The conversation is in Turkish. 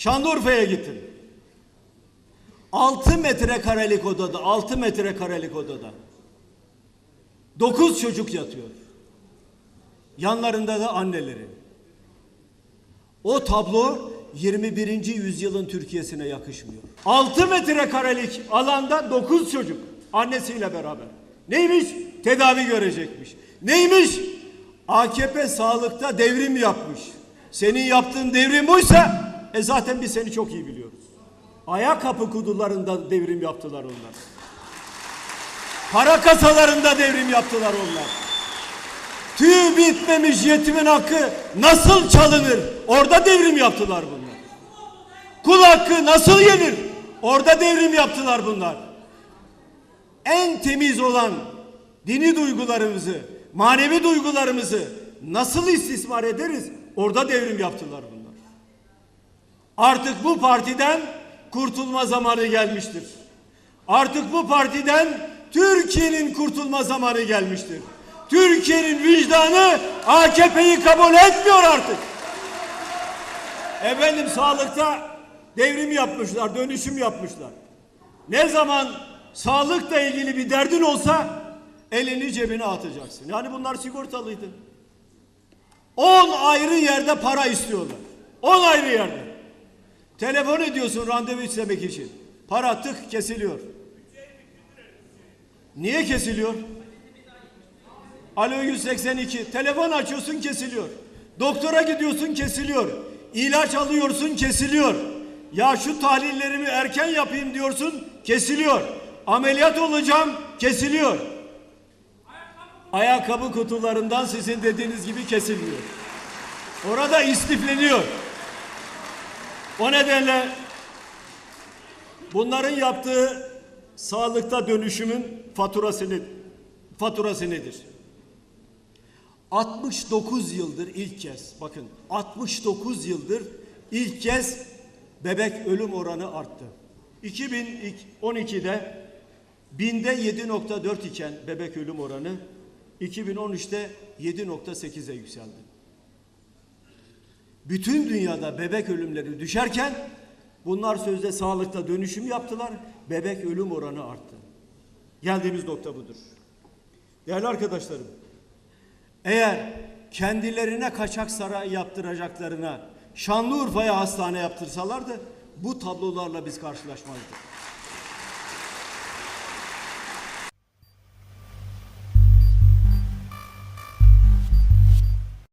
Şanlıurfa'ya gittim. 6 metrekarelik odada, 6 metrekarelik odada. 9 çocuk yatıyor. Yanlarında da anneleri. O tablo 21. yüzyılın Türkiye'sine yakışmıyor. 6 metrekarelik alanda 9 çocuk annesiyle beraber. Neymiş? Tedavi görecekmiş. Neymiş? AKP sağlıkta devrim yapmış. Senin yaptığın devrim buysa e zaten biz seni çok iyi biliyoruz. Ayakkabı kutularında devrim yaptılar onlar. Para kasalarında devrim yaptılar onlar. Tüy bitmemiş yetimin hakkı nasıl çalınır? Orada devrim yaptılar bunlar. Kul hakkı nasıl yenir? Orada devrim yaptılar bunlar. En temiz olan dini duygularımızı, manevi duygularımızı nasıl istismar ederiz? Orada devrim yaptılar bunlar. Artık bu partiden kurtulma zamanı gelmiştir. Artık bu partiden Türkiye'nin kurtulma zamanı gelmiştir. Türkiye'nin vicdanı AKP'yi kabul etmiyor artık. Efendim sağlıkta devrim yapmışlar, dönüşüm yapmışlar. Ne zaman sağlıkla ilgili bir derdin olsa elini cebine atacaksın. Yani bunlar sigortalıydı. 10 ayrı yerde para istiyorlar. 10 ayrı yerde. Telefon ediyorsun randevu istemek için. Para tık kesiliyor. Niye kesiliyor? Alo 182. Telefon açıyorsun kesiliyor. Doktora gidiyorsun kesiliyor. İlaç alıyorsun kesiliyor. Ya şu tahlillerimi erken yapayım diyorsun kesiliyor. Ameliyat olacağım kesiliyor. Ayakkabı kutularından sizin dediğiniz gibi kesilmiyor. Orada istifleniyor. O nedenle bunların yaptığı sağlıkta dönüşümün faturası, faturası nedir? 69 yıldır ilk kez bakın 69 yıldır ilk kez bebek ölüm oranı arttı. 2012'de binde 7.4 iken bebek ölüm oranı 2013'te 7.8'e yükseldi. Bütün dünyada bebek ölümleri düşerken bunlar sözde sağlıkta dönüşüm yaptılar. Bebek ölüm oranı arttı. Geldiğimiz nokta budur. Değerli arkadaşlarım, eğer kendilerine kaçak saray yaptıracaklarına Şanlıurfa'ya hastane yaptırsalardı bu tablolarla biz karşılaşmazdık.